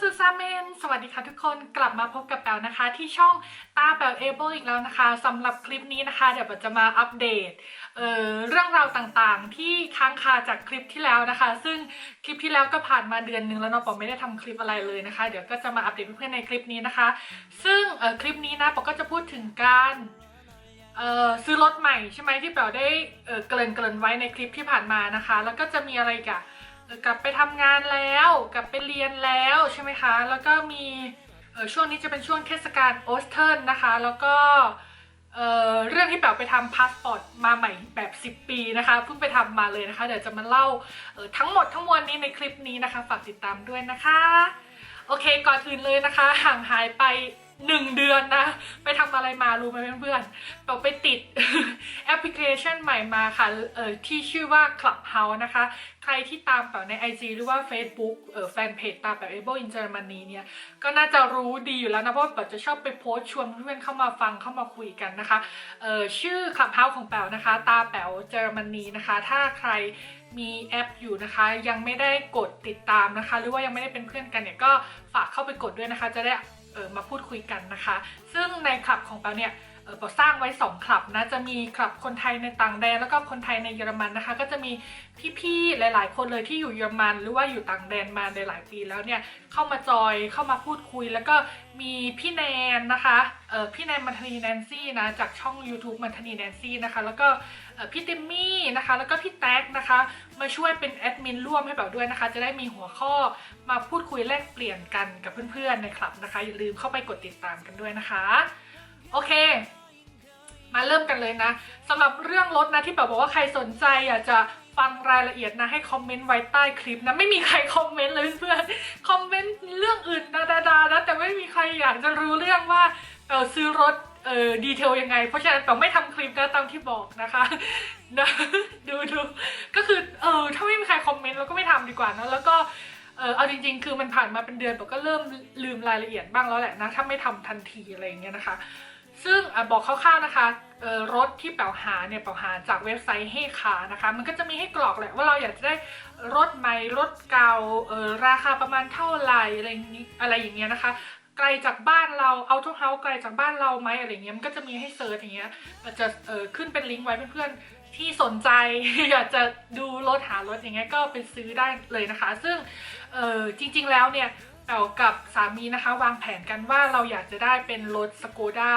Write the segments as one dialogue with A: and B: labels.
A: ซูซาเมน สวัสดีค่ะทุกคนกลับมาพบกับแปวนะคะ ที่ช่องตาแปวเอเบิลอีกแล้วนะคะสำหรับคลิปนี้นะคะ เดี๋ยวจะมาอัปเดตเเรื่องราวต่างๆ ที่ค้างคาจากคลิปที่แล้วนะคะ ซึ่งคลิปที่แล้วก็ผ่านมาเดือนหนึงแล้วเนาะปอไม่ได้ทำคลิปอะไรเลยนะคะ เดี๋ยวก็จะมาอัปเดตเพื่อนๆในคลิปนี้นะคะ ซึ่งคลิปนี้นะปอก็จะพูดถึงการซื้อรถใหม่ใช่ไหมที่แปวได้เกริ่นเกริ่นไว้ในคลิปที่ผ่านมานะคะ แล้วก็จะมีอะไรกับ กลับไปทำงานแล้วกลับไปเรียนแล้วใช่ไหมคะ แล้วก็มีช่วงนี้จะเป็นช่วงเทศกาลโอสเทิร์นนะคะ แล้วก็เเรื่องที่แบบไปทำพาสปอร์ตมาใหม่แบบ 10 ปีนะคะเพิ่งไปทำมาเลยนะคะ เดี๋ยวจะมาเล่าทั้งหมดทั้งมวลนี้ในคลิปนี้นะคะ ฝากติดตามด้วยนะคะ โอเคก่อนอื่นเลยนะคะ ห่างหายไป 1เดือนนะ ไปทำอะไรมารู้ไหมเพื่อนๆเราไปติดแอปพลิเคชันใหม่มาค่ะเออที่ชื่อว่า Clubhouse นะคะ ใครที่ตามแบบใน IG หรือว่า Facebook เออแฟนเพจตามแบบ Able in Germany เนี่ย ก็น่าจะรู้ดีอยู่แล้วนะ เพราะแบบจะชอบไปโพสชวนเพื่อนเข้ามาฟังเข้ามาคุยกันนะคะเออชื่อ Clubhouse ของแป๋วนะคะ ตาแป๋วเยอรมนีนะคะ ถ้าใครมีแอปอยู่นะคะ ยังไม่ได้กดติดตามนะคะ หรือว่ายังไม่ได้เป็นเพื่อนกันเนี่ยก็ฝากเข้าไปกดด้วยนะคะ จะได้ ออมาพูดคุยกันนะคะ ซึ่งในคลับของแป๋วเนี่ย สร้างไว้2คลับนะจะมีคลับคนไทยในต่างแดนแล้วก็คนไทยในเยอรมันนะคะ ก็จะมีพี่ๆหลาย ๆ คนเลยที่อยู่เยอรมัน หรือว่าอยู่ต่างแดนมาในหลายปีแล้วเนี่ยเข้ามาจอยเข้ามาพูดคุย แล้วก็มีพี่แนนนะคะเออพี่แนนมัทนีแนนซี่นะจากช่อง YouTube มัทนีแนนซี่นะคะ แล้วก็เออพี่ติมมี่นะคะ แล้วก็พี่แท็กนะคะ มาช่วยเป็นแอดมินร่วมให้แบบด้วยนะคะ จะได้มีหัวข้อมาพูดคุยแลกเปลี่ยนกันกับเพื่อนๆในคลับนะคะอย่าลืมเข้าไปกดติดตามกันด้วยนะคะ โอเค มาเริ่มกันเลยนะสำหรับเรื่องรถนะที่แบบบอกว่าใครสนใจอยากจะฟังรายละเอียดนะให้คอมเมนต์ไว้ใต้คลิปนะไม่มีใครคอมเมนต์เลยเพื่อนๆคอมเมนต์เรื่องอื่นดาดาดานะแต่ไม่มีใครอยากจะรู้เรื่องว่าเออซื้อรถเออดีเทลยังไง เพราะฉะนั้นแบบไม่ทำคลิปนะตามที่บอกนะคะนะดูดูก็คือเออถ้าไม่มีใครคอมเมนต์เราก็ไม่ทำดีกว่านะแล้วก็เออเอาจริง ๆ คือมันผ่านมาเป็นเดือนแต่ก็เริ่มลืมรายละเอียดบ้างแล้วแหละนะถ้าไม่ทำทันทีอะไรอย่างเงี้ยนะคะ ซึ่งอบอกคร่าวๆนะคะรถที่เป๋าหาเนี่ยเป๋าหาจากเว็บไซต์ให้ขานะคะ มันก็จะมีให้กรอกแหละว่าเราอยากจะได้รถใหม่รถเก่าราคาประมาณเท่าไหร่อะไรอย่างนี้อะไรอย่างเงี้ยนะคะไกลจากบ้านเราเอาทุกเฮาไกลจากบ้านเราไหมอะไรเงี้ยมันก็จะมีให้เซิร์ชอย่างเงี้ยจะเออขึ้นเป็นลิงก์ไว้เพื่อนๆที่สนใจ อยากจะดูรถหารถอย่างเงี้ยก็ไปซื้อได้เลยนะคะ ซึ่งเออจริง ๆแล้วเนี่ย เป๋ากับสามีนะคะ วางแผนกันว่าเราอยากจะได้เป็นรถ Skoda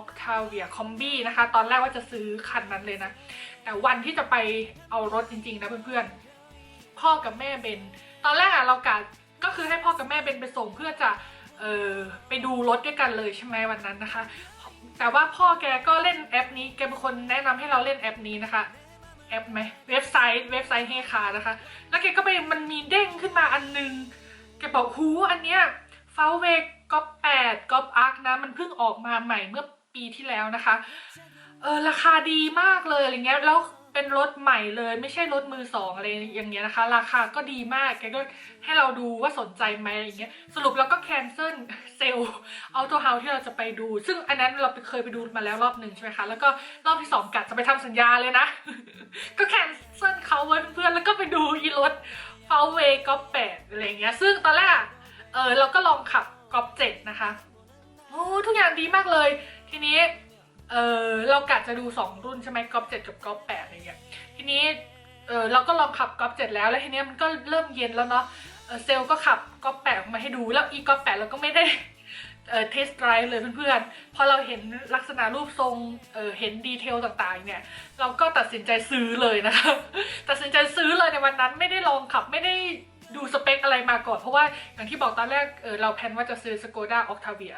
A: Octavia Combi นะคะ ตอนแรกว่าจะซื้อคันนั้นเลยนะ แต่วันที่จะไปเอารถจริง ๆ นะเพื่อนๆ พ่อกับแม่เบนตอนแรกอะเรากะก็คือให้พ่อกับแม่เบนไปส่งเพื่อจะเออไปดูรถด้วยกันเลยใช่ไหมวันนั้นนะคะ แต่ว่าพ่อแกก็เล่นแอปนี้แกเป็นคนแนะนำให้เราเล่นแอปนี้นะคะแอปไหมเว็บไซต์เว็บไซต์ให้คานะคะ แล้วแกก็ไปมันมีเด้งขึ้นมาอันนึง แกบอกหูอันเนี้ยฟาเวกก๊อปแปดก๊อปอาร์คนะ มันเพิ่งออกมาใหม่เมื่อปีที่แล้วนะคะ เออราคาดีมากเลยอะไรเงี้ยแล้วเป็นรถใหม่เลยไม่ใช่รถมือสองอะไรอย่างเงี้ยนะคะ ราคาก็ดีมากแกก็ให้เราดูว่าสนใจไหมอะไรเงี้ยสรุปเราก็แคนเซิลเซลเอาตัวเฮาที่เราจะไปดู ซึ่งอันนั้นเราไปเคยไปดูมาแล้วรอบหนึ่งใช่ไหมคะ แล้วก็รอบที่สองกะจะไปทำสัญญาเลยนะ ก็แคนเซิลเขาไวเพื่อนแล้วก็ไปดูอีรถ ฟาเวก็แปดอะไรเงี้ย ซึ่งตอนแรกอะเออเราก็ลองขับกอล์ฟเจ็ดนะคะโอ้ทุกอย่างดีมากเลย ทีนี้เออเรากะจะดู 2 รุ่นใช่ไหมกอล์ฟเจ็ดกับกอล์ฟแปดอะไรเงี้ยทีนี้เออเราก็ลองขับกอล์ฟเจ็ดแล้วแล้วทีนี้มันก็เริ่มเย็นแล้วเนาะเซลก็ขับกอล์ฟแปดออกมาให้ดูแล้วอีกอล์ฟแปดเราก็ไม่ได้ เทสไดรฟ์เลยเพื่อนๆ พอเราเห็นลักษณะรูปทรงเเห็นดีเทลต่างๆ เนี่ย เราก็ตัดสินใจซื้อเลยนะคะตัดสินใจซื้อเลยในวันนั้นไม่ได้ลองขับไม่ได้ดูสเปคอะไรมาก่อน เพราะว่าอย่างที่บอกตอนแรกเเราแพนว่าจะซื้อ Skoda Octavia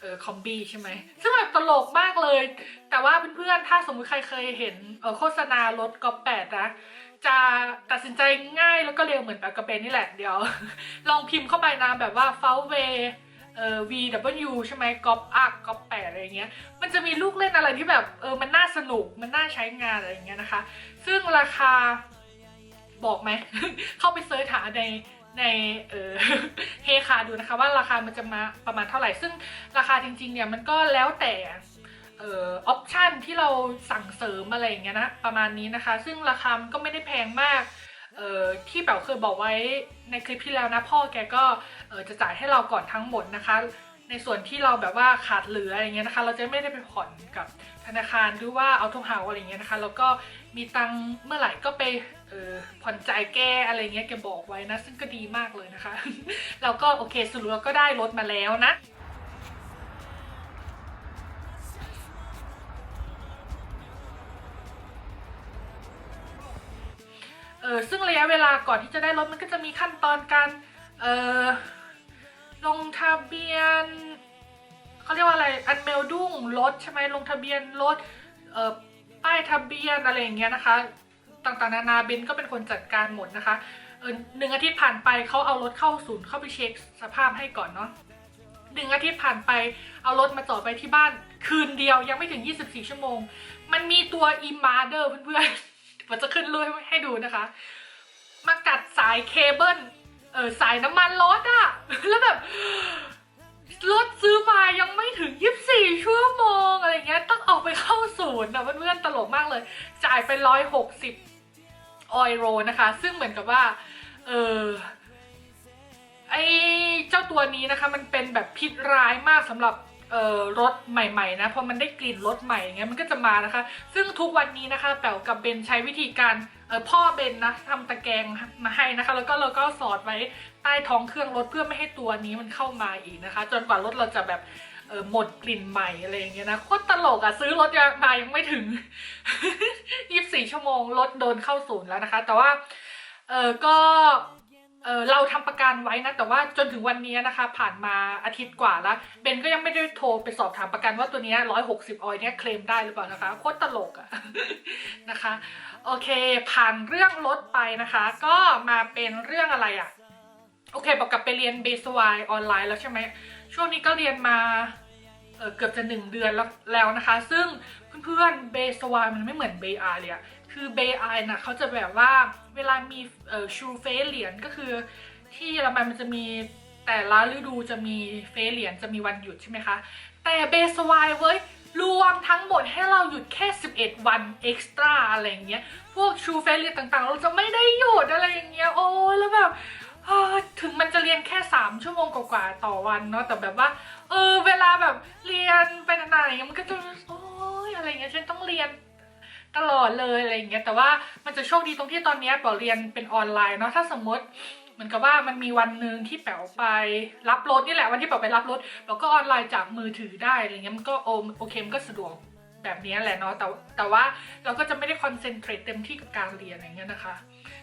A: เออคอมบีใช่ไหมซึ่งแบบตลกมากเลย แต่ว่าเพื่อนๆ ถ้าสมมุติใครเคยเห็นเออโฆษณารถกอล์ฟแปดนะจะตัดสินใจง่ายแล้วก็เร็วเหมือนแบบกระเบนนี่แหละเดี๋ยว ลองพิมพ์เข้าไปนะแบบว่า f a w a y เอ่อ VW ใช่ไหมกอล์ฟอาร์กอล์ฟแปดอะไรเงี้ย มันจะมีลูกเล่นอะไรที่แบบเออมันน่าสนุกมันน่าใช้งานอะไรเงี้ยนะคะ ซึ่งราคาบอกไหม เข้าไปเซิร์ชหาในในเออเฮคาดูนะคะว่าราคามันจะมาประมาณเท่าไหร่ ซึ่งราคาจริงๆเนี่ยมันก็แล้วแต่เอ่อออปชันที่เราสั่งเสริมอะไรอย่างเงี้ยนะประมาณนี้นะคะ ซึ่งราคามันก็ไม่ได้แพงมาก เอ่อที่แบบเคยบอกไว้ในคลิปที่แล้วนะพ่อแกก็เอ่อจะจ่ายให้เราก่อนทั้งหมดนะคะ ในส่วนที่เราแบบว่าขาดเหลืออะไรเงี้ยนะคะ เราจะไม่ได้ไปผ่อนกับธนาคารหรือว่าเอาทุกเฮาอะไรเงี้ยนะคะแล้วก็มีตังค์เมื่อไหร่ก็ไปเออผ่อนจ่ายแก้อะไรเงี้ยแกบอกไว้นะ ซึ่งก็ดีมากเลยนะคะแล้วก็โอเคสรุปเราก็ได้รถมาแล้วนะ ออซึ่งระยะเวลาก่อนที่จะได้รถมันก็จะมีขั้นตอนการเออลงทะเบียนเขาเรียกว่าอะไรอันเมลดุ้งรถใช่ไหมลงทะเบียนรถเออป้ายทะเบียนอะไรอย่างเงี้ยนะคะ ต่างๆนานาเบนก็เป็นคนจัดการหมดนะคะเออหนึ่งอาทิตย์ผ่านไปเขาเอารถเข้าศูนย์เข้าไปเช็คสภาพให้ก่อนเนาะหนึ่งอาทิตย์ผ่านไปเอารถมาจอดไปที่บ้านคืนเดียวยังไม่ถึง 24 ชั่วโมง มันมีตัวอีมาเดอร์เพื่อนๆ ผมจะขึ้นรูปให้ดูนะคะ มากัดสายเคเบิลเออสายน้ำมันรถอะแล้วแบบรถซื้อมายังไม่ถึง 24 ชั่วโมงอะไรเงี้ย ต้องเอาไปเข้าศูนย์นะเพื่อนๆตลกมากเลย จ่ายไป 160 ออยโรนะคะ ซึ่งเหมือนกับว่า เออไอเจ้าตัวนี้นะคะ มันเป็นแบบพิษร้ายมากสำหรับ เอ่อรถใหม่ๆนะพอมันได้กลิ่นรถใหม่อย่างเงี้ยมันก็จะมานะคะ ซึ่งทุกวันนี้นะคะแป๋วกับเบนใช้วิธีการเออพ่อเบนนะทำตะแกรงมาให้นะคะ แล้วก็เราก็สอดไว้ใต้ท้องเครื่องรถเพื่อไม่ให้ตัวนี้มันเข้ามาอีกนะคะ จนกว่ารถเราจะแบบเออหมดกลิ่นใหม่อะไรอย่างเงี้ยนะโคตรตลกอะซื้อรถมายังไม่ถึง 24 ชั่วโมงรถโดนเข้าศูนย์แล้วนะคะ แต่ว่าเออก็ เออเราทำประกันไว้นะ แต่ว่าจนถึงวันนี้นะคะ ผ่านมาอาทิตย์กว่าแล้วเบนก็ยังไม่ได้โทรไปสอบถามประกันว่าตัวนี้ร้อยหกสิบออยเนี่ยเคลมได้หรือเปล่านะคะโคตรตลกอะนะคะ โอเค ผ่านเรื่องรถไปนะคะ ก็มาเป็นเรื่องอะไรอะโอเคบอกกลับไปเรียนเบสวายออนไลน์แล้วใช่ไหมช่วงนี้ก็เรียนมาเเกือบจะหนึ่งเดือนแล้วแล้วนะคะ ซึ่งเพื่อนๆเบสวายมันไม่เหมือนเบอาเลยอะ คือเบย์ไอนะเขาจะแบบว่าเวลามีเอ่อชูเฟสเหรียญก็คือ ที่เยอรมันมันจะมีแต่ละฤดูจะมีเฟสเหรียญจะมีวันหยุดใช่ไหมคะ แต่เบสวายเว้ยรวมทั้งหมดให้เราหยุดแค่ 11 วันเอ็กซ์ตร้าอะไรอย่างเงี้ย พวกชูเฟสเหรียญต่างๆ เราจะไม่ได้หยุดอะไรอย่างเงี้ย โอ้แล้วแบบถึงมันจะเรียนแค่ 3 ชั่วโมงกว่าๆต่อวันเนาะ แต่แบบว่า เออ เวลาแบบเรียนไปนานๆอย่างเงี้ย มันก็จะ โอ้ยอะไรเงี้ย ฉันต้องเรียน ตลอดเลยอะไรอย่างเงี้ยแต่ว่ามันจะโชคดีตรงที่ตอนนี้แป๋วเรียนเป็นออนไลน์เนาะถ้าสมมติเหมือนกับว่ามันมีวันหนึ่งที่แป๋วไปรับรถนี่แหละวันที่แป๋วไปรับรถแป๋วก็ออนไลน์จากมือถือได้อะไรเงี้ยมันก็โอโอเคมันก็สะดวกแบบนี้แหละเนาะแต่แต่ว่าเราก็จะไม่ได้คอนเซนเทรตเต็มที่กับการเรียนอะไรเงี้ยนะคะ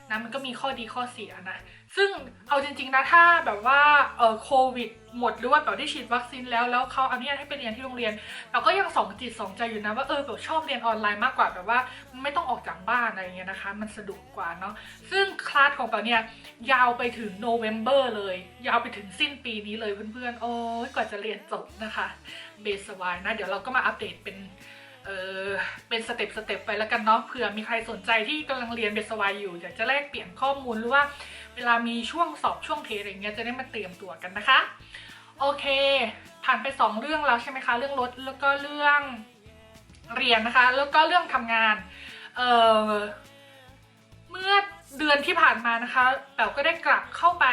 A: นะมันก็มีข้อดีข้อเสียนะ ซึ่งเอาจริงๆนะถ้าแบบว่าเออโควิดหมดหรือว่าแบบได้ฉีดวัคซีนแล้วแล้วเขาอนุญาตให้ไปเรียนที่โรงเรียนเราก็ยังสองจิตสองใจอยู่นะว่าเออแบบชอบเรียนออนไลน์มากกว่าแบบว่าไม่ต้องออกจากบ้านอะไรเงี้ยนะคะ มันสะดวกกว่าเนาะซึ่งคลาสของเราเนี่ยยาวไปถึงโนเวม ber เลย ยาวไปถึงสิ้นปีนี้เลยเพื่อนๆโอ้ยกว่าจะเรียนจบนะคะเบสวายนะ เดี๋ยวเราก็มาอัปเดตเป็น เออเป็นสเต็ปสเต็ปไปแล้วกันเนาะเผื่อมีใครสนใจที่กำลังเรียนเบสวายอยู่อยากจะแลกเปลี่ยนข้อมูลหรือว่าเวลามีช่วงสอบช่วงเทอะไรเงี้ยจะได้มาเตรียมตัวกันนะคะ โอเค ผ่านไปสองเรื่องแล้วใช่ไหมคะ เรื่องรถแล้วก็เรื่องเรียนนะคะ แล้วก็เรื่องทำงานเออเมื่อเดือนที่ผ่านมานะคะแป๋วก็ได้กลับเข้าไป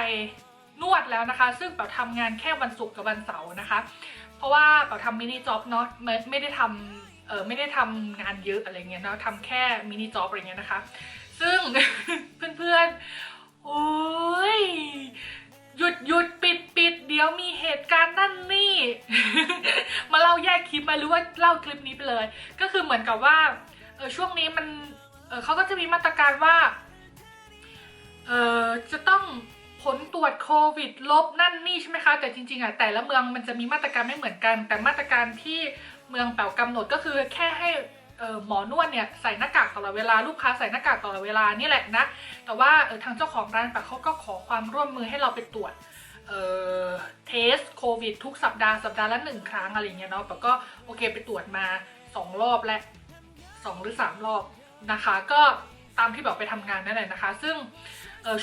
A: นวดแล้วนะคะ ซึ่งแป๋วทำงานแค่วันศุกร์กับวันเสาร์นะคะ เพราะว่าแป๋วทำมินิจ็อบเนาะไม่ไม่ได้ทำ เออไม่ได้ทำงานเยอะอะไรเงี้ยเนาะทำแค่มินิจ็อบอะไรเงี้ยนะคะ ซึ่งเพื่อนๆ โอ้ยหยุดหยุดปิดปิดเดี๋ยวมีเหตุการณ์นั่นนี่ มาเล่าแยกคลิปมาหรือว่าเล่าคลิปนี้ไปเลย ก็คือเหมือนกับว่าเออช่วงนี้มันเออเขาก็จะมีมาตรการว่าเออจะต้องผลตรวจโควิดลบนั่นนี่ใช่ไหมคะ แต่จริงๆอะแต่ละเมืองมันจะมีมาตรการไม่เหมือนกัน แต่มาตรการที่ เมืองแป๋วกำหนดก็คือแค่ให้หมอนวดเนี่ยใส่หน้ากากตลอดเวลาลูกค้าใส่หน้ากากตลอดเวลานี่แหละนะแต่ว่าทางเจ้าของร้านแป๋วเขาก็ขอความร่วมมือให้เราไปตรวจเทสโควิดทุกสัปดาห์สัปดาห์ละหนึ่งครั้งอะไรเงี้ยเนาะแต่ก็โอเคไปตรวจมาสองรอบและสองหรือสามรอบนะคะ ก็ตามที่บอกไปทำงานนั่นแหละนะคะ ซึ่ง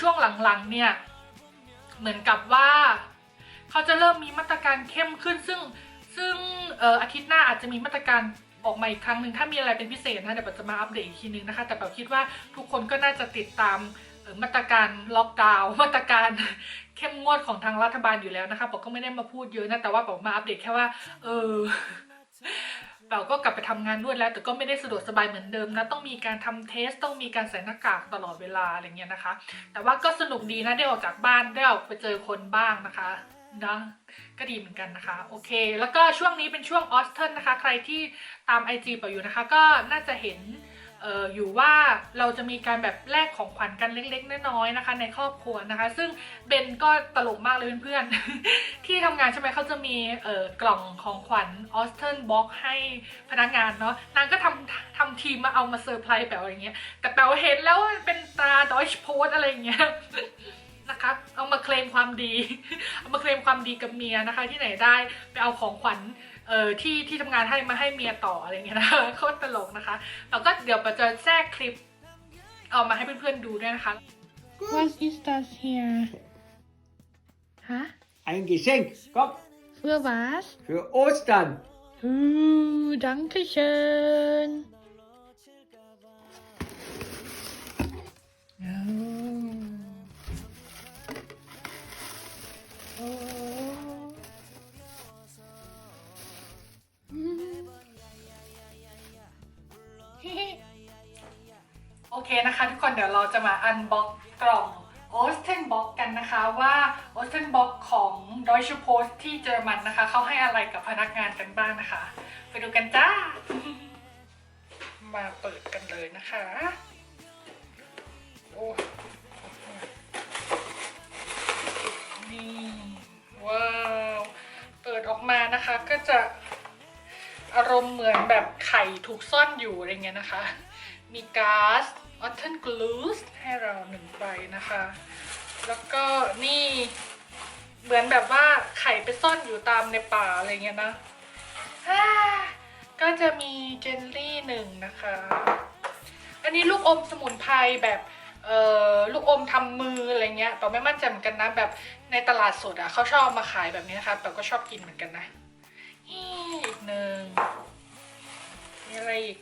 A: ช่วงหลังๆเนี่ยเหมือนกับว่าเขาจะเริ่มมีมาตรการเข้มขึ้นซึ่ง ซึ่งอาทิตย์หน้าอาจจะมีมาตรการออกมาอีกครั้งหนึ่งถ้ามีอะไรเป็นพิเศษนะเดี๋ยวเราจะมาอัปเดตอีกทีนึงนะคะ แต่แบบคิดว่าทุกคนก็น่าจะติดตามมาตรการล็อกดาวน์มาตรการเข้มงวดของทางรัฐบาลอยู่แล้วนะคะบอกก็ไม่ได้มาพูดเยอะนะแต่ว่าบอกมาอัปเดตแค่ว่า เออเปาก็กลับไปทำงานนวดแล้ว แต่ก็ไม่ได้สะดวกสบายเหมือนเดิมนะ ต้องมีการทำเทส ต้องมีการใส่หน้ากากตลอดเวลาอะไรเงี้ยนะคะ แต่ว่าก็สนุกดีนะได้ออกจากบ้านได้ออกไปเจอคนบ้างนะคะ นะก็ดีเหมือนกันนะคะ โอเค แล้วก็ช่วงนี้เป็นช่วงออสเทนนะคะ ใครที่ตาม IG เปาอยู่นะคะ ก็น่าจะเห็นอออยู่ว่าเราจะมีการแบบแลกของขวัญกันเล็กๆ น้อยๆนะคะ ในครอบครัวนะคะ ซึ่งเบนก็ตลกมากเลยเพื่อนๆ ที่ทำงานใช่ไหมเขาจะมีกล่องของขวัญออสเทนบ็อกให้พนักงานเนาะนางก็ทำทำทีมมาเอามาเซอร์ไพรส์แปลว่าอย่างเงี้ยแต่แปลว่าเห็นแล้วเป็นตราดอยช์โพสอะไรเงี้ย นะคะ เอามาเคลมความดี เอามาเคลมความดีกับเมียนะคะ ที่ไหนได้ไปเอาของขวัญเอ่อที่ที่ทำงานให้มาให้เมียต่ออะไรเงี้ยนะโคตรตลกนะคะ แล้วก็เดี๋ยวปาจะแทรกคลิป เอามาให้เพื่อนๆดูด้วยนะคะ What is that here ฮะ
B: Ein Geschenk. Komm,
A: Für was?
B: für Ostern.
A: Uh, danke schön. นะคะ ทุกคนเดี๋ยวเราจะมาอันบ็อกกล่อง o s t e n b o x กันนะคะว่า o s t e n b o x ของ Deutsche Post ที่เยอรมันนะคะ เขาให้อะไรกับพนักงานกันบ้างนะคะ ไปดูกันจ้า มาเปิดกันเลยนะคะ โอ้นี่ว้าว เปิดออกมานะคะก็จะอารมณ์เหมือนแบบไข่ถูกซ่อนอยู่อะไรเงี้ยนะคะ มีก๊าซ ออทเทนกลูสให้เราหนึ่งใบนะคะ แล้วก็นี่เหมือนแบบว่าไข่ไปซ่อนอยู่ตามในป่าอะไรเงี้ยนะก็จะมีเจลลี่หนึ่งนะคะ อันนี้ลูกอมสมุนไพรแบบเอ่อลูกอมทำมืออะไรเงี้ยแต่ไม่มั่นใจเหมือนกันนะแบบในตลาดสดอะเขาชอบมาขายแบบนี้นะคะแต่ก็ชอบกินเหมือนกันนะนี่อีกหนึ่งมีอะไรอีก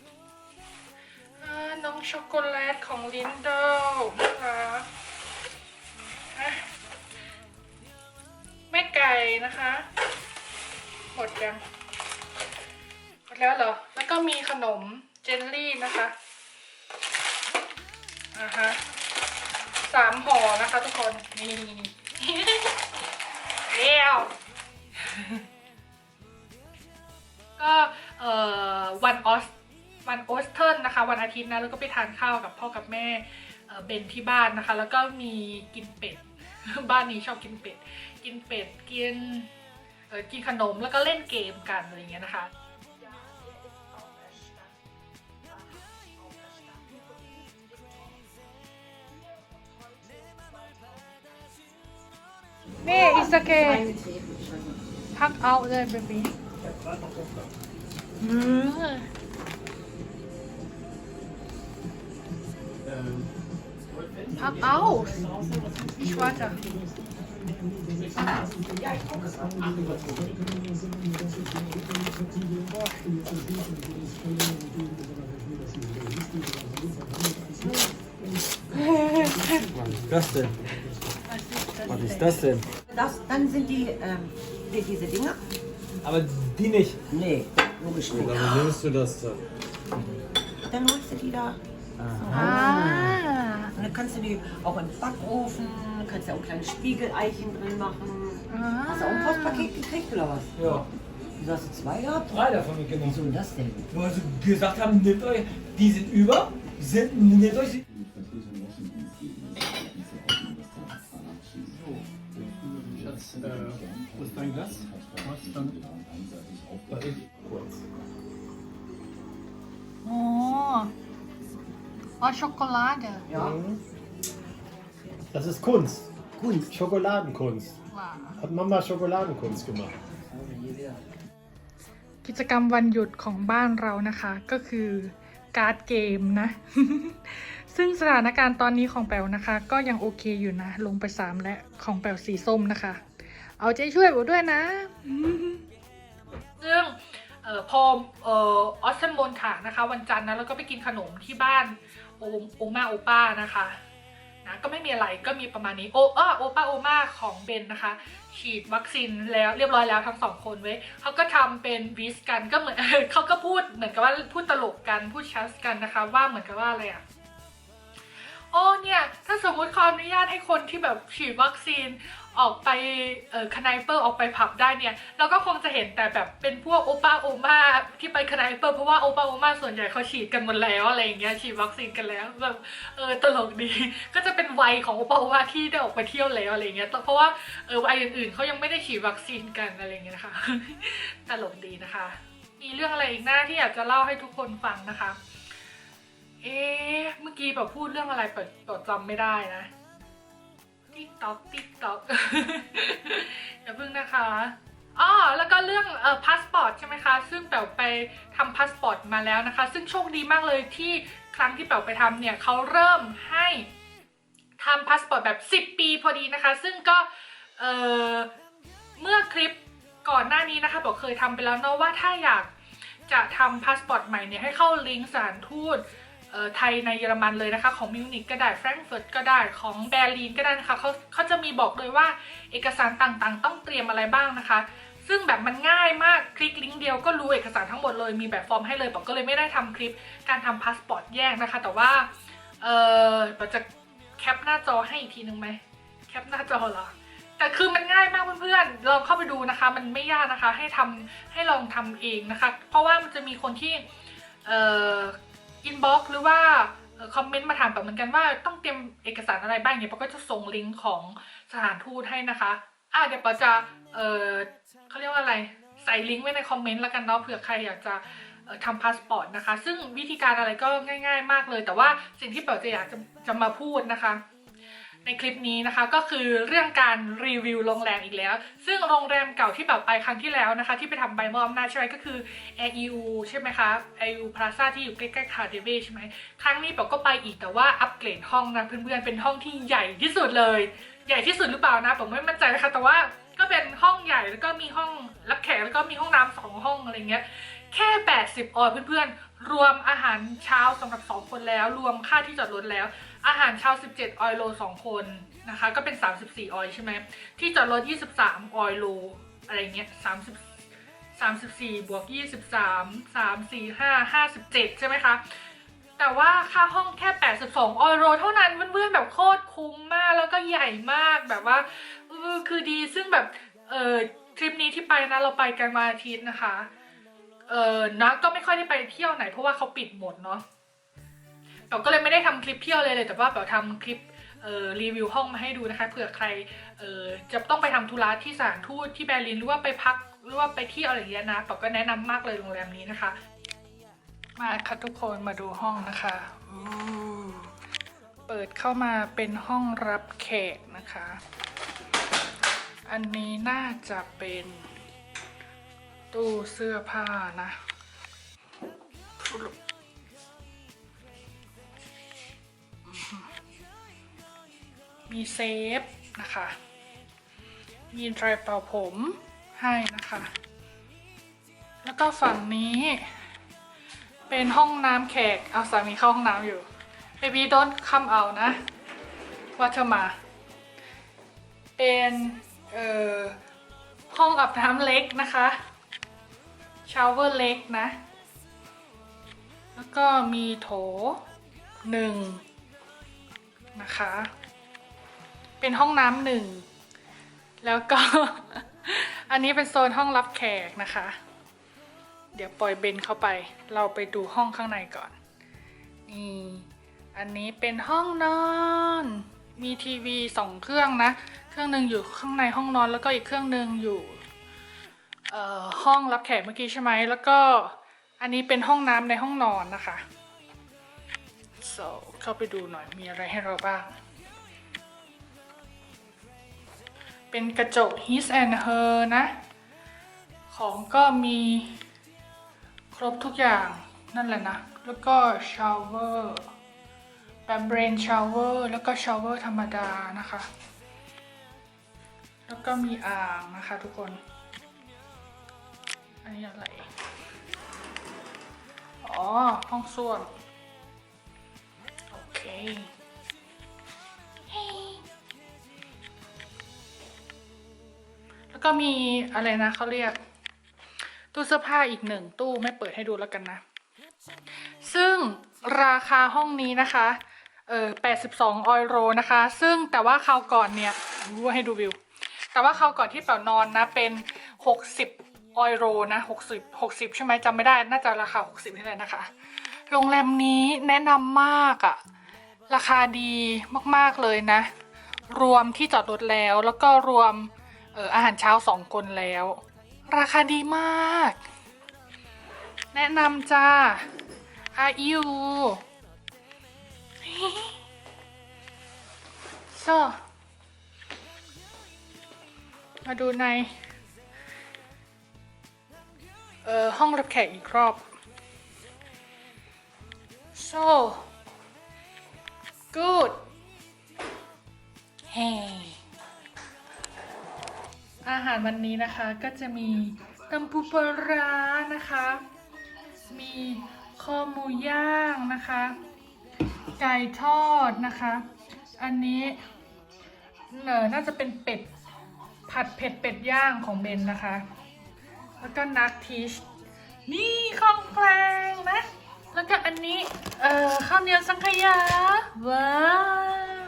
A: ช็อกโกแลตของลินเดลนะคะแม่ไก่นะคะ หมดยังหมดแล้วเหรอ แล้วก็มีขนมเจลลี่นะคะอ่าฮะสามห่อนะคะทุกคนนี่เลี้ยวก็เอ่อวันออส วันออสเทิร์นนะคะ วันอาทิตย์นะแล้วก็ไปทานข้าวกับพ่อกับแม่เบนที่บ้านนะคะ แล้วก็มีกินเป็ด บ้านนี้ชอบกินเป็ด กินเป็ดกินกินขนมแล้วก็เล่นเกมกันอะไรเงี้ยนะคะ นี่ it's okay พักเอาเลยเบบีอืม Pack aus. Ich warte.
B: Was ist das denn? Was ist das denn?
C: Das, dann sind die, ähm, die, diese Dinger.
B: Aber die nicht.
C: Nee, logisch nicht.
D: Warum nimmst du das dann?
C: Dann holst du die da.
A: Ah.
C: Und dann kannst du die auch im Backofen, kannst ja auch kleine Spiegeleichen drin machen. Hast du auch ein Postpaket gekriegt oder was?
B: Ja.
C: Du hast du zwei gehabt?
B: Drei davon mitgenommen.
C: Wieso das denn?
B: Weil sie gesagt haben, nehmt euch, die sind über, sind, nehmt euch die.
D: Schatz, äh, wo ist dein Glas? Was dann? Da ich
A: อ๋อช็อกโกแลตเหรอ
C: Ja.
D: Das ist Kunst.
C: Kunst.
D: Schokoladenkunst.
A: ว้าว
D: Hat Mama Schokoladenkunst gemacht.
A: กิจกรรมวันหยุดของบ้านเรานะคะ ก็คือการ์ดเกมนะ ซึ่งสถานการณ์ตอนนี้ของแปวนะคะ ก็ยังโอเคอยู่นะ ลงไปสามและของแปวสีส้มนะคะ เอาใจช่วยผมด้วยนะ ซึ่งเอ่อพอเอ่อออสเซนบนค่ะนะคะ วันจันทร์นะแล้วก็ไปกินขนมที่บ้าน โอโอมาโอป้านะคะนะก็ไม่มีอะไรก็มีประมาณนี้โอเออโอป้าโอมาของเบนนะคะ ฉีดวัคซีนแล้วเรียบร้อยแล้วทั้งสองคนเว้ยเขาก็ทำเป็นวิสกันก็เหมือนเขาก็พูดเหมือนกับว่าพูดตลกกันพูดชัสกันนะคะ ว่าเหมือนกับว่าอะไรอะโอ้เนี่ย ถ้าสมมุติขออนุญาตให้คนที่แบบฉีดวัคซีน ออกไปเอ่อคานเปอร์ออกไปผับได้เนี่ยเราก็คงจะเห็นแต่แบบเป็นพวกโอป้าโอมาที่ไปคานเปอร์เพราะว่าโอป้าโอมาส่วนใหญ่เขาฉีดกันหมดแล้วอะไรอย่างเงี้ยฉีดวัคซีนกันแล้วแบบเออตลกดี ก็จะเป็นวัยของโอป้าโอมาที่ได้ออกไปเที่ยวแล้วอะไรเงี้ยเพราะว่าเออวัยอื่นๆเขายังไม่ได้ฉีดวัคซีนกันอะไรเงี้ยนะคะตลกดีนะคะ มีเรื่องอะไรอีกหน้าที่อยากจะเล่าให้ทุกคนฟังนะคะ เอ๊เมื่อกี้แบบพูดเรื่องอะไรเปิดเปิดจำไม่ได้นะ ติ๊กต๊อกติ๊กต๊อกอย่าเพิ่งนะคะอ๋อแล้วก็เรื่องเอ่อพาสปอร์ตใช่ไหมคะ ซึ่งแป๋วไปทำพาสปอร์ตมาแล้วนะคะ ซึ่งโชคดีมากเลยที่ครั้งที่แป๋วไปทำเนี่ยเขาเริ่มให้ทำพาสปอร์ตแบบ 10 ปีพอดีนะคะ ซึ่งก็เอ่อเมื่อคลิปก่อนหน้านี้นะคะบอกเคยทำไปแล้วเนาะว่าถ้าอยากจะทำพาสปอร์ตใหม่เนี่ยให้เข้าลิงก์สถานทูต ไทยในเยอรมันเลยนะคะ ของมิวนิกก็ได้แฟรงก์เฟิร์ตก็ได้ของเบร์ลินก็ได้นะคะเขาเขาจะมีบอกเลยว่าเอกสารต่างๆ ต้องเตรียมอะไรบ้างนะคะ ซึ่งแบบมันง่ายมากคลิกลิงก์เดียวก็รู้เอกสารทั้งหมดเลยมีแบบฟอร์มให้เลยบอก็เลยไม่ได้ทำคลิปการทำพาสปอร์ตแยกนะคะ แต่ว่าเออเราจะแคปหน้าจอให้อีกทีนึงไหมแคปหน้าจอเหรอแต่คือมันง่ายมากเพื่อนๆลองเข้าไปดูนะคะ มันไม่ยากนะคะให้ทำให้ลองทำเองนะคะ เพราะว่ามันจะมีคนที่เอ่อ อินบ็อกซ์หรือว่าคอมเมนต์มาถามแบบเหมือนกันว่าต้องเตรียมเอกสารอะไรบ้างเนี่ยปอก็จะส่งลิงก์ของสถานทูตให้นะคะอะเดี๋ยวปอจะเออเขาเรียกว่าอะไรใส่ลิงก์ไว้ในคอมเมนต์แล้วกันเนาะเผื่อใครอยากจะทำพาสปอร์ตนะคะ ซึ่งวิธีการอะไรก็ง่าย ๆ มากเลย แต่ว่าสิ่งที่เปาจะอยากจะจะมาพูดนะคะ ในคลิปนี้นะคะก็คือเรื่องการรีวิวโรงแรมอีกแล้ว ซึ่งโรงแรมเก่าที่แบบไปครั้งที่แล้วนะคะ ที่ไปทำใบมอบอำนาใช่ไหมก็คือ AEU ใช่ไหมคะ AEU Plaza ที่อยู่ใกล้ๆคาเดเวใช่ไหมครั้งนี้เปาก็ไปอีกแต่ว่าอัปเกรดห้องนะเพื่อนๆเป็นห้องที่ใหญ่ที่สุดเลย ใหญ่ที่สุดหรือเปล่านะผมไม่มั่นใจนะคะ แต่ว่าก็เป็นห้องใหญ่แล้วก็มีห้องรับแขกแล้วก็มีห้องน้ำสองห้องอะไรเงี้ยแค่ 80 ออยเพื่อนๆ รวมอาหารเช้าสำหรับ 2 คนแล้ว รวมค่าที่จอดรถแล้ว อาหารเช้า17 ออยโล 2 คนนะคะ ก็เป็น 34 ออยใช่ไหม ที่จอดรถ 23 ออยโล อะไรเงี้ย 30 34 บวก 23 3 4 5 57 ใช่ไหมคะ แต่ว่าค่าห้องแค่ 82 ออยโลเท่านั้นเพื่อนๆแบบโคตรคุ้มมากแล้วก็ใหญ่มากแบบว่าคือดีซึ่งแบบเออทริปนี้ที่ไปนะเราไปกันมาอาทิตย์นะคะ เออนะก็ไม่ค่อยได้ไปเที่ยวไหนเพราะว่าเขาปิดหมดเนาะ เป๋าก็เลยไม่ได้ทำคลิปเที่ยวเลยเลยแต่ว่าเป๋าทำคลิปรีวิวห้องมาให้ดูนะคะเผื่อใครเจะต้องไปทำธุระที่สถานทูตที่เบอร์ลินหรือว่าไปพักหรือว่าไปเที่ยวอะไรอย่างเงี้ยนะเปาก็แนะนำมากเลยโรงแรมนี้นะคะ มาค่ะทุกคนมาดูห้องนะคะเปิดเข้ามาเป็นห้องรับแขกนะคะ อันนี้น่าจะเป็นตู้เสื้อผ้านะ มีเซฟนะคะ มีไดร์เป่าผมให้นะคะ แล้วก็ฝั่งนี้ เป็นห้องน้ำแขก เอาสามีเข้าห้องน้ำอยู่ Baby don't come out นะว่าเธอมา เป็นเอ่อห้องอาบน้ำเล็กนะคะชาวเวอร์เล็กนะ แล้วก็มีโถหนึ่งนะคะ เป็นห้องน้ำหนึ่ง แล้วก็ อันนี้เป็นโซนห้องรับแขกนะคะ เดี๋ยวปล่อยเบนเข้าไป เราไปดูห้องข้างในก่อน นี่ อันนี้เป็นห้องนอน มีทีวีสองเครื่องนะ เครื่องหนึ่งอยู่ข้างในห้องนอนแล้วก็อีกเครื่องหนึ่งอยู่ห้องรับแขกเมื่อกี้ใช่ไหม แล้วก็อันนี้เป็นห้องน้ำในห้องนอนนะคะ so เข้าไปดูหน่อยมีอะไรให้เราบ้าง เป็นกระจก his and her นะ ของก็มีครบทุกอย่างนั่นแหละนะ แล้วก็ชาวเวอร์แบบเบรนชาวเวอร์แล้วก็ชาวเวอร์ธรรมดานะคะ แล้วก็มีอ่างนะคะทุกคน อันนี้อะไร อ๋อ ห้องส้วมโอเค ก็มีอะไรนะเขาเรียก ตู้เสื้อผ้าอีกหนึ่งตู้ไม่เปิดให้ดูแล้วกันนะ ซึ่งราคาห้องนี้นะคะเออ82 ออยโรนะคะ ซึ่งแต่ว่าคราวก่อนเนี่ยรู้ให้ดูวิว แต่ว่าคราวก่อนที่เป๋านอนนะเป็น 60 ออยโรนะ 60 60 ใช่ไหมจำไม่ได้ น่าจะราคา 60นี่แหละนะคะ โรงแรมนี้แนะนำมากอะราคาดีมากๆเลยนะ รวมที่จอดรถแล้ว แล้วก็รวม เอออาหารเช้าสองคนแล้ว ราคาดีมาก แนะนำจ้าอาอิว so มาดูใน เอ่อ ห้องรับแขกอีกรอบ so good hey อาหารวันนี้นะคะก็จะมีกัมพูปลาร้านะคะ มีคอหมูย่างนะคะ ไก่ทอดนะคะ อันนี้เออน่าจะเป็นเป็ด ผัดเผ็ดเป็ดย่างของเบนนะคะ แล้วก็นักทิช นี่ข้าวแกงนะ แล้วก็อันนี้ เอ่อข้าวเหนียวสังขยา ว้าว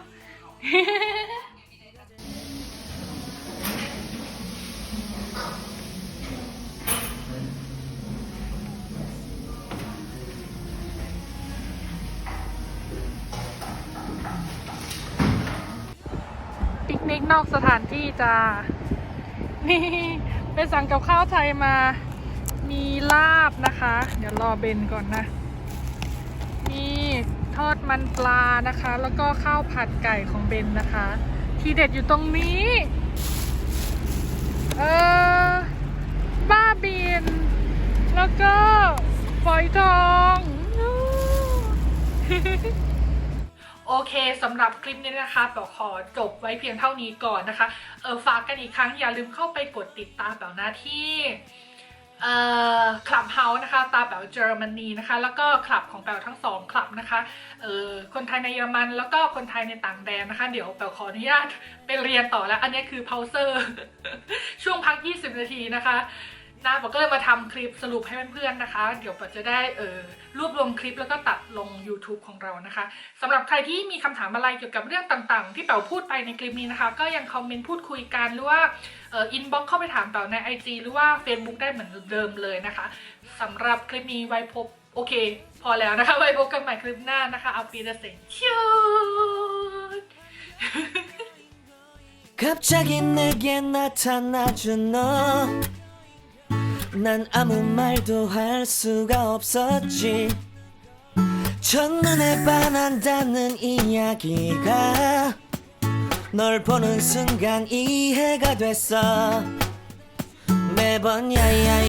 A: ปิ กนอกสถานที่จ้า นี่ไปสั่งกับข้าวไทยมา มีลาบนะคะ เดี๋ยวรอเบนก่อนนะ มีทอดมันปลานะคะ แล้วก็ข้าวผัดไก่ของเบนนะคะ ทีเด็ดอยู่ตรงนี้ เออบ้าบิน แล้วก็ฝอยทอง โอเคสำหรับคลิปนี้นะคะเป๋าขอจบไว้เพียงเท่านี้ก่อนนะคะเออฝากกันอีกครั้งอย่าลืมเข้าไปกดติดตามเป๋าหน้าที่เอ่อคลับเฮาส์นะคะตาเป๋าเยอรมนีนะคะ แล้วก็คลับของเป๋าทั้งสองคลับนะคะเออคนไทยในเยอรมันแล้วก็คนไทยในต่างแดนนะคะ เดี๋ยวเป๋าขออนุญาตไปเรียนต่อแล้ว อันนี้คือ pause ช่วงพัก 20 นาทีนะคะ นะผมก็เลยมาทำคลิปสรุปให้เพื่อนๆนะคะ เดี๋ยวปอจะได้เออรวบรวมคลิปแล้วก็ตัดลง YouTube ของเรานะคะสำหรับใครที่มีคำถามอะไรเกี่ยวกับเรื่องต่างๆ ที่เป๋าพูดไปในคลิปนี้นะคะ ก็ยังคอมเมนต์พูดคุยกันหรือว่าเอ่ออินบ็อกเข้าไปถามเป๋าใน IG หรือว่า Facebook ได้เหมือนเดิมเลยนะคะสำหรับคลิปนี้ไว้พบโอเค พอแล้วนะคะ ไว้พบกันใหม่คลิปหน้านะคะเอาปีเดเซนชูด
E: 갑자기 내게 나타나준 너. 난 아무 말도 할 수가 없었지. 첫눈에 반한다는 이야기가 널 보는 순간 이해가 됐어. 매번 야야